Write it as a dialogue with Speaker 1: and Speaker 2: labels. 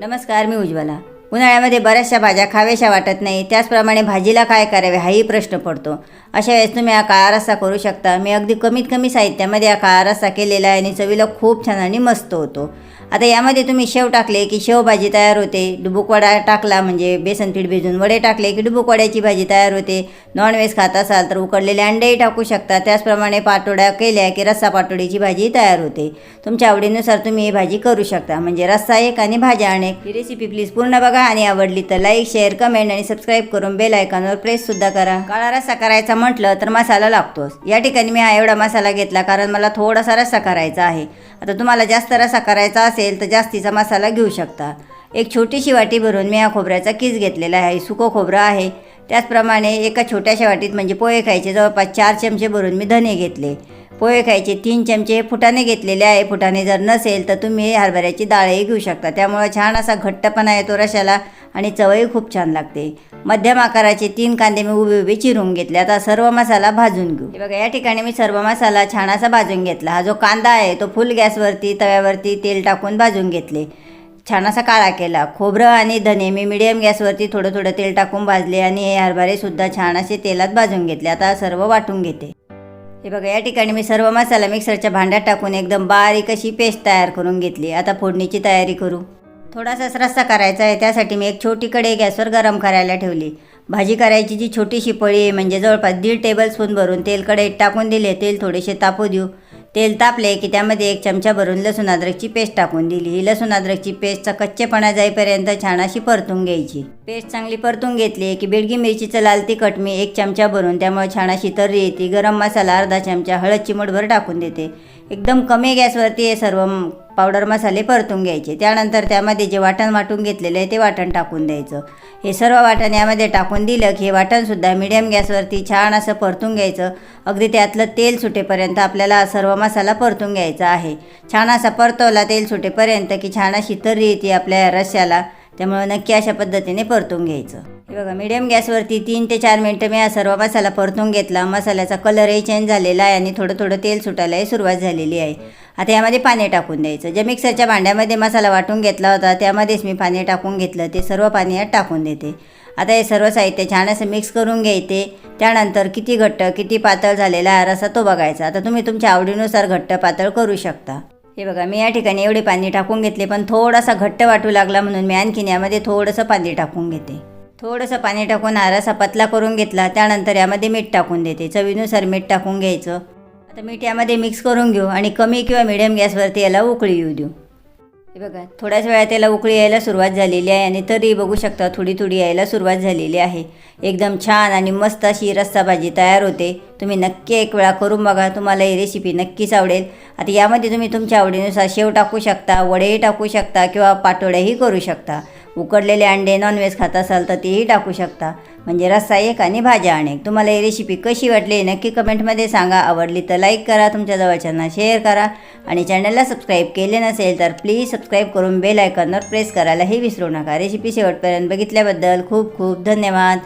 Speaker 1: नमस्कार मी उज्ज्वला. उन्हाळ्यामध्ये बऱ्याचशा भाज्या खाव्याशा वाटत नाही. त्याचप्रमाणे भाजीला काय करावे हाही प्रश्न पडतो. अशा वेळेस तुम्ही हा काळा रस्सा करू शकता. मी अगदी कमीत कमी साहित्यामध्ये हा काळा रस्सा केलेला आहे आणि चवीला खूप छान आणि मस्त होतो. आता यामध्ये तुम्ही शेव टाकले की शेव भाजी तयार होते. डुबुकवडा टाकला म्हणजे बेसन पीठ भिजून वडे टाकले की डुबुकवड्याची भाजी तयार होते. नॉनव्हेज खात असाल तर उकडलेले अंडेही टाकू शकता. त्याचप्रमाणे पाटोड्या केल्या की रस्सा पाटोडीची भाजी तयार होते. तुमच्या आवडीनुसार तुम्ही ही भाजी करू शकता. म्हणजे रस्सा एक आणि भाज्या अनेक. ही रेसिपी प्लीज पूर्ण बघा. आणि आवडली तर लाईक शेअर कमेंट आणि सबस्क्राईब करून बेल आयकॉनवर प्रेस सुद्धा करा. काळा रस्सा करायचा म्हटलं तर मसाला लागतोच. या ठिकाणी मी हा एवढा मसाला घेतला कारण मला थोडासा रस्सा करायचा आहे. आता तुम्हाला जास्त रस्सा करायचा असेल तर जास्तीचा मसाला घेऊ शकता. एक छोटीशी वाटी भरून मी हा खोबऱ्याचा किस घेतलेला आहे. सुको खोबरं आहे. त्याचप्रमाणे एका छोट्याशा वाटीत म्हणजे पोहे खायचे जवळपास चार चमचे भरून मी धने घेतले. पोहे खायचे तीन चमचे फुटाने घेतलेले आहे. फुटाने जर नसेल तर तुम्ही हरभऱ्याची डाळही घेऊ शकता. त्यामुळं छान असा घट्टपणा येतो रशाला आणि चवही खूप छान लागते. मध्यम आकाराचे तीन कांदे मी उभे उभे चिरून घेतले. आता सर्व मसाला भाजून घेऊ. बघा या ठिकाणी मी सर्व मसाला छान असा भाजून घेतला. हा जो कांदा आहे तो फुल गॅसवरती तव्यावरती तेल टाकून भाजून घेतले. छान असा काळा केला. खोबरं आणि धने मी मिडियम गॅसवरती थोडं थोडं तेल टाकून भाजले आणि हे हरभरेसुद्धा छान असे तेलात भाजून घेतले. आता सर्व वाटून घेते. हे बघा या ठिकाणी मी सर्व मसाला मिक्सरच्या भांड्यात टाकून एकदम बारीक अशी पेस्ट तयार करून घेतली. आता फोडणीची तयारी करू. थोडासाच रस्सा करायचा आहे त्यासाठी मी एक छोटी कढई गॅसवर गरम करायला ठेवली. भाजी करायची जी छोटीशी पळी आहे म्हणजे जवळपास दीड टेबल स्पून भरून तेल कढईत टाकून दिले तेल थोडेसे तापू देऊ. तेल तापले की त्यामध्ये एक चमचा भरून लसूण अद्रकची पेस्ट टाकून दिली. ही लसूण अद्रकची पेस्टचा कच्चेपणा जाईपर्यंत छान अशी परतून घ्यायची. पेस्ट चांगली परतून घेतली की बेडगी मिरचीचं लाल तिखट मी एक चमचा भरून त्यामुळे छान अशी तर्री येते. गरम मसाला अर्धा चमचा हळद चिमटभर टाकून देते. एकदम कमी गॅसवरती हे सर्व पावडर मसाले परतून घ्यायचे. त्यानंतर त्यामध्ये जे वाटण वाटून घेतलेलं आहे ते वाटण टाकून द्यायचं. हे सर्व वाटण यामध्ये टाकून दिलं की हे वाटणसुद्धा मिडियम गॅसवरती छान असं परतून घ्यायचं. अगदी त्यातलं तेल सुटेपर्यंत आपल्याला सर्व मसाला परतून घ्यायचा आहे. छान असा परतवला तेल सुटेपर्यंत की छान अशी तर्री येते आपल्या रश्याला. त्यामुळं त्यामुळे नक्की अशा पद्धतीने परतून घ्यायचं. हे बघा मिडियम गॅसवरती तीन ते चार मिनटं मी हा सर्व मसाला परतून घेतला. मसाल्याचा कलरही चेंज झालेला आहे आणि थोडं थोडं तेल सुटायलाही सुरुवात झालेली आहे. आता यामध्ये पाणी टाकून द्यायचं. जे मिक्सरच्या भांड्यामध्ये मसाला वाटून घेतला होता त्यामध्येच मी पाणी टाकून घेतलं. ते सर्व पाणी यात टाकून देते. आता हे सर्व साहित्य छान असं मिक्स करून घ्यायचे. त्यानंतर किती घट्ट किती पातळ झालेला आहे रसा तो बघायचा. आता तुम्ही तुमच्या आवडीनुसार घट्ट पातळ करू शकता. हे बघा मी या ठिकाणी एवढे पाणी टाकून घेतले पण थोडासा घट्ट वाटू लागला म्हणून मी आणखीन यामध्ये थोडंसं पाणी टाकून घेते. थोडंसं पाणी टाकून हा रसा पतला करून घेतला. त्यानंतर यामध्ये मीठ टाकून देते. चवीनुसार मीठ टाकून घ्यायचं. आता मीठ यामध्ये मिक्स करून घेऊ आणि कमी किंवा मिडियम गॅसवरती याला उकळी येऊ देऊ. हे बघा थोड्याच वेळात त्याला उकळी यायला सुरुवात झालेली आहे आणि तरी बघू शकता थोडी थोडी यायला सुरुवात झालेली आहे. एकदम छान आणि मस्त अशी रस्सा भाजी तयार होते. तुम्ही नक्की एक वेळा करून बघा तुम्हाला ही रेसिपी नक्कीच आवडेल. आता यामध्ये तुम्ही तुमच्या आवडीनुसार शेव टाकू शकता वडेही टाकू शकता किंवा पाटोळ्याही करू शकता. उकडलेले अंडे नॉनव्हेज खात असाल तर तेही टाकू शकता. म्हणजे रस्सा एक आणि भाज्या अनेक. तुम्हाला ही रेसिपी कशी वाटली नक्की कमेंटमध्ये सांगा. आवडली तर लाईक करा तुमच्या जवळच्यांना शेअर करा आणि चॅनलला सबस्क्राईब केले नसेल तर प्लीज सबस्क्राईब करून बेल आयकॉनवर प्रेस करायलाही विसरू नका. रेसिपी शेवटपर्यंत बघितल्याबद्दल खूप खूप धन्यवाद.